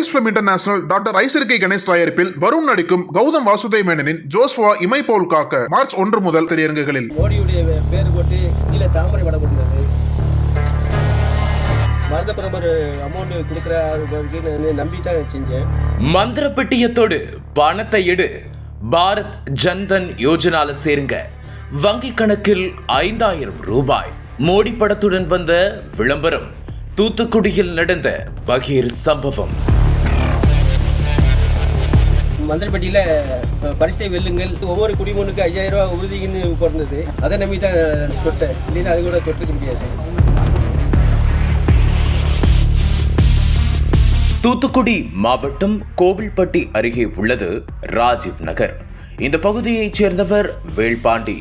Lions Film International doctor ஐசருக்கை கணேஷ் தயாரிப்பில் வருண் நடிக்கும் கௌதம் வாசுதேவ் மேனனின் ஜோஸ்வா இமை போல் காக்க மார்ச் ஒன்று முதல் திரையரங்குகளில். மோடியுடைய பேர் போட்டு கீழே தாமரை படம் போட்டிருந்தது. பாரத பிரதமர் அமௌண்ட் கொடுக்குறாருன்னு நம்பி தான் செஞ்சேன். மந்திர பெட்டியத்தோடு பணத்தை எடு. பாரத் ஜன்தன் யோஜனால சேருங்க. வங்கி கணக்கில் ஐந்தாயிரம் ரூபாய். மோடி படத்துடன் வந்த விளம்பரம். தூத்துக்குடியில் நடந்த பகீர் சம்பவம். மந்திரப்பட்டியில் பரிசை வெல்லுங்கள். ஒவ்வொரு குடிமகனுக்கு ஐயாயிரம் ரூபா உறுதின்னு பிறந்தது. அதை நம்பி தான் தொட்டேன். இல்லைன்னா அது கூட தொட்டுக்க முடியாது. தூத்துக்குடி மாவட்டம் கோவில்பட்டி அருகே உள்ளது ராஜீவ் நகர். இந்த பகுதியைச் சேர்ந்தவர் வேல்பாண்டி.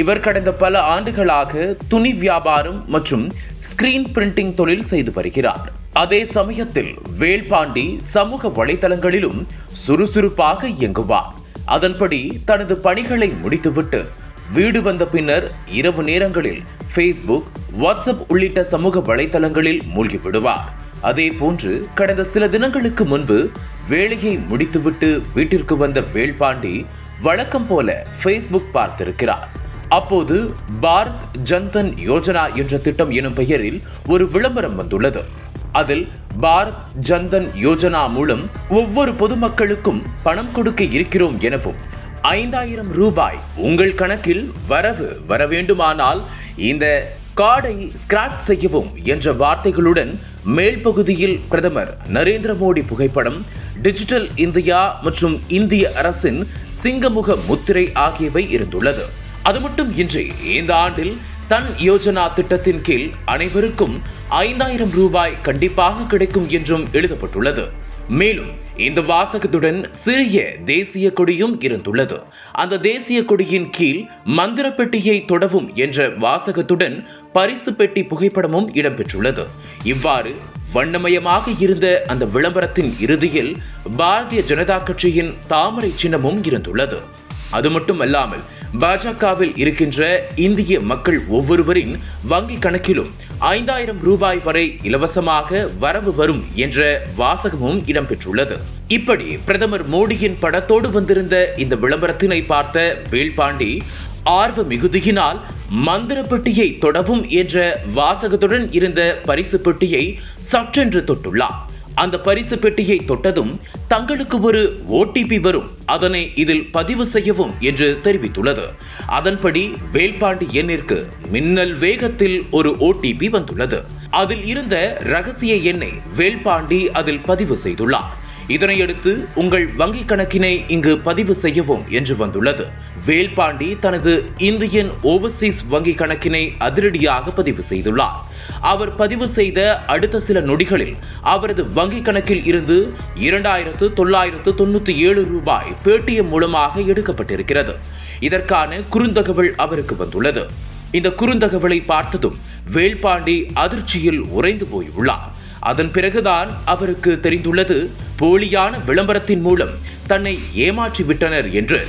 இவர் கடந்த பல ஆண்டுகளாக துணி வியாபாரம் மற்றும் ஸ்கிரீன் பிரிண்டிங் தொழில் செய்து வருகிறார். அதே சமயத்தில் வேல்பாண்டி சமூக வலைதளங்களிலும் சுறுசுறுப்பாக இயங்குவார். அதன்படி தனது பணிகளை முடித்துவிட்டு வீடு வந்த பின்னர் இரவு நேரங்களில் ஃபேஸ்புக் வாட்ஸ்அப் உள்ளிட்ட சமூக வலைதளங்களில் மூழ்கிவிடுவார் அதே போன்று கடந்த சில தினங்களுக்கு முன்பு வேலையை முடித்துவிட்டு வீட்டிற்கு வந்த வேல்பாண்டி வழக்கம் போல ஃபேஸ்புக் பார்த்திருக்கிறார். அப்போது பாரத் ஜன்தன் யோஜனா என்ற திட்டம் எனும் பெயரில் ஒரு விளம்பரம் வந்துள்ளது. அதில் பாரத் ஜன்தன் யோஜனா மூலம் ஒவ்வொரு பொதுமக்களுக்கும் பணம் கொடுக்க இருக்கிறோம் எனவும் ஐந்தாயிரம் ரூபாய் உங்கள் கணக்கில் வரவு வர வேண்டுமானால் இந்த கார்டை ஸ்கிராச் செய்யவும் என்ற வார்த்தைகளுடன் மேல் பகுதியில் பிரதமர் நரேந்திர மோடி புகைப்படம் டிஜிட்டல் இந்தியா மற்றும் இந்திய அரசின் சிங்கமுக முத்திரை ஆகியவை இருந்துள்ளது. அது மட்டும் இன்றி இந்த ஆண்டில் தன் யோஜனா திட்டத்தின் கீழ் அனைவருக்கும் ஐந்தாயிரம் ரூபாய் கண்டிப்பாக கிடைக்கும் என்றும் எழுதப்பட்டுள்ளது. மேலும் இந்த வாசகத்துடன் சிறிய தேசிய கொடியும் இருந்துள்ளது. அந்த தேசிய கொடியின் கீழ் மந்திர பெட்டியை தொடவும் என்ற வாசகத்துடன் பரிசு பெட்டி புகைப்படமும் இடம்பெற்றுள்ளது. இவ்வாறு வண்ணமயமாக இருந்த அந்த விளம்பரத்தின் இறுதியில் பாரதிய ஜனதா கட்சியின் தாமரை சின்னமும் இருந்துள்ளது. அது மட்டும் அல்லாமல் பாஜகவில் இருக்கின்ற இந்திய மக்கள் ஒவ்வொருவரின் வங்கி கணக்கிலும் ஐந்தாயிரம் ரூபாய் வரை இலவசமாக வரவு வரும் என்ற வாசகமும் இடம்பெற்றுள்ளது. இப்படி பிரதமர் மோடியின் படத்தோடு வந்திருந்த இந்த விளம்பரத்தினை பார்த்த வேல்பாண்டி ஆர்வ மிகுதியினால் மந்திர பெட்டியை தொடவும் என்ற வாசகத்துடன் இருந்த பரிசு பெட்டியை சற்றென்று தொட்டுள்ளார். அந்த பரிசு பெட்டியை தொட்டதும் தங்களுக்கு ஒரு ஓடிபி வரும். அதனை இதில் பதிவு செய்யவும் என்று தெரிவித்துள்ளது. அதன்படி வேல்பாண்டி எண்ணிற்கு மின்னல் வேகத்தில் ஒரு ஓடிபி வந்துள்ளது. அதில் இருந்த ரகசிய எண்ணை வேல்பாண்டி அதில் பதிவு செய்துள்ளார். இதனையடுத்து உங்கள் வங்கி கணக்கினை இங்கு பதிவு செய்யவும் என்று வந்துள்ளது. வேல்பாண்டி தனது இந்தியன் ஓவர்சீஸ் வங்கி கணக்கினை அதிரடியாக பதிவு செய்துள்ளார். அவர் பதிவு செய்த அடுத்த சில நொடிகளில் அவரது வங்கி கணக்கில் இருந்து இரண்டாயிரத்து தொள்ளாயிரத்து தொண்ணூத்தி ஏழு ரூபாய் பேடிஎம் மூலமாக எடுக்கப்பட்டிருக்கிறது. இதற்கான குறுந்தகவல் அவருக்கு வந்துள்ளது. இந்த குறுந்தகவலை பார்த்ததும் வேல்பாண்டி அதிர்ச்சியில் உறைந்து போயுள்ளார். அதன் பிறகுதான் அவருக்கு தெரிந்துள்ளது போலியான விளம்பரத்தின் மூலம் தன்னை ஏமாற்றி விட்டனர் என்று.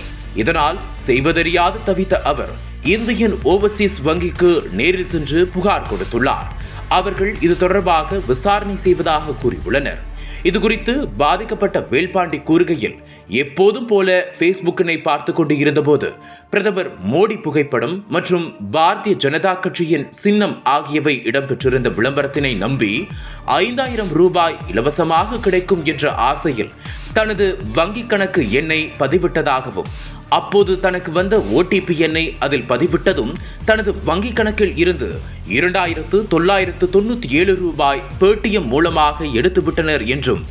இதனால் செய்வதறியாது தவித்த அவர் இந்தியன் ஓவர்சீஸ் வங்கிக்கு நேரில் சென்று புகார் கொடுத்துள்ளார். அவர்கள் இது தொடர்பாக விசாரணை செய்வதாக கூறியுள்ளனர். இது குறித்து பாதிக்கப்பட்ட வேல்பாண்டி கூறுகையில் எப்போதும் போல ஃபேஸ்புக்கினை பார்த்து கொண்டு இருந்தபோது பிரதமர் மோடி புகைப்படம் மற்றும் பாரதிய ஜனதா கட்சியின் சின்னம் ஆகியவை இடம்பெற்றிருந்த விளம்பரத்தினை நம்பி ஐந்தாயிரம் ரூபாய் இலவசமாக கிடைக்கும் என்ற ஆசையில் தனது வங்கிக் கணக்கு எண்ணை பதிவிட்டதாகவும் அப்போது தனக்கு வந்த ஓடிபி எண்ணை அதில் பதிவிட்டதும் தனது வங்கி கணக்கில் இருந்து இரண்டாயிரத்து தொள்ளாயிரத்து தொண்ணூத்தி ஏழு ரூபாய் பேடிஎம் மூலமாக எடுத்துவிட்டனர் என்றும்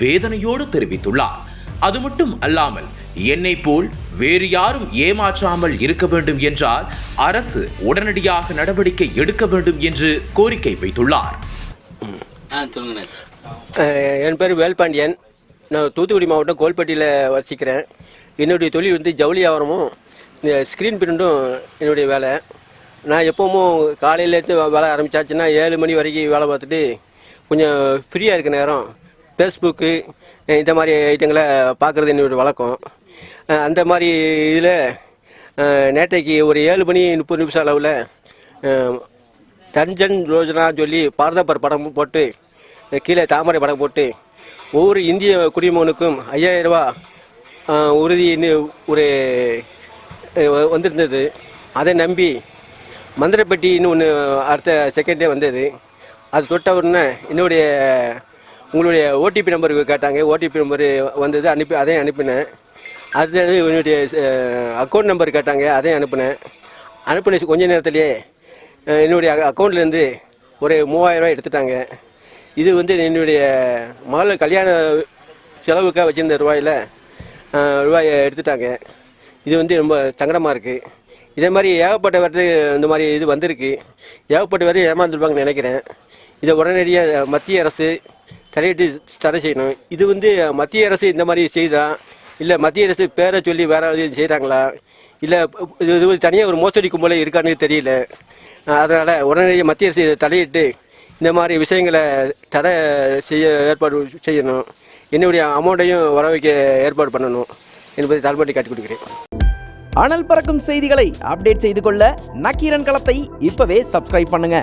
வேதனையோடு தெரிவித்துள்ளார். அது மட்டும் அல்லாமல் என்னை போல் வேறு யாரும் ஏமாற்றாமல் இருக்க வேண்டும் என்றால் அரசு உடனடியாக நடவடிக்கை எடுக்க வேண்டும் என்று கோரிக்கை வைத்துள்ளார். என் பேர் வேல்பாண்டியன். நான் தூத்துக்குடி மாவட்டம் கோல்பட்டியில் வசிக்கிறேன். என்னுடைய தொழில் வந்து ஜவுளி வியாபாரமும் இந்த ஸ்க்ரீன் பிரிண்டும் என்னுடைய வேலை. நான் எப்பவும் காலையிலேருந்து வேலை ஆரம்பிச்சாச்சுன்னா ஏழு மணி வரைக்கும் வேலை பார்த்துட்டு கொஞ்சம் ஃப்ரீயாக இருக்க நேரம் ஃபேஸ்புக்கு இந்த மாதிரி ஐட்டங்களை பார்க்குறது என்னுடைய வழக்கம். அந்த மாதிரி இதில் நேற்றைக்கு ஒரு ஏழு மணி முப்பது நிமிஷம் அளவில் தன்ஜன் யோஜனா சொல்லி பாரதப்பர் படம் போட்டு கீழே தாமரை படம் போட்டு ஒவ்வொரு இந்திய குடிமகனுக்கும் ஐயாயிரம் ரூபா ஆஹ், உறுதின்னு ஒரு வந்திருந்தது. அதை நம்பி மந்திரப்பட்டின்னு ஒன்று அடுத்த செகண்டே வந்தது. அது தொட்ட உடனே என்னுடைய உங்களுடைய ஓடிபி நம்பருக்கு கேட்டாங்க. ஓடிபி நம்பர் வந்தது அனுப்பி அதையும் அனுப்பினேன். அது என்னுடைய அக்கௌண்ட் நம்பர் கேட்டாங்க அதையும் அனுப்பினேன். அனுப்பின கொஞ்ச நேரத்திலேயே என்னுடைய அக்கௌண்ட்லேருந்து ஒரு மூவாயிரம் ரூபாய் எடுத்துட்டாங்க. இது வந்து என்னுடைய மகள் கல்யாண செலவுக்காக வச்சுருந்த ரூபாயில் ரூபாயை எடுத்துட்டாங்க. இது வந்து ரொம்ப சங்கடமாக இருக்குது இதே மாதிரி ஏகப்பட்ட வரது இந்த மாதிரி இது வந்திருக்கு. ஏகப்பட்ட வரையும் ஏமாந்துருப்பாங்கன்னு நினைக்கிறேன். இதை உடனடியாக மத்திய அரசு தலையிட்டு தடை செய்யணும். இது வந்து மத்திய அரசு இந்த மாதிரி செய்தா? இல்லை மத்திய அரசு பேரை சொல்லி வேற எதுவும் செய்கிறாங்களா இல்லை இது இது தனியாக ஒரு மோசடி கும்பலே இருக்கான்னு தெரியல. அதனால் உடனடியாக மத்திய அரசு இதை தலையிட்டு இந்த மாதிரி விஷயங்களை தடை செய்ய ஏற்பாடு செய்யணும். என்னுடைய அமௌண்ட்டையும் வர வைக்க ஏற்பாடு பண்ணணும். என்பதை தாழ்பாட்டி காட்டி கொடுக்குறேன். அனல் பறக்கும் செய்திகளை அப்டேட் செய்து கொள்ள நக்கீரன் களத்தை இப்பவே சப்ஸ்கிரைப் பண்ணுங்க.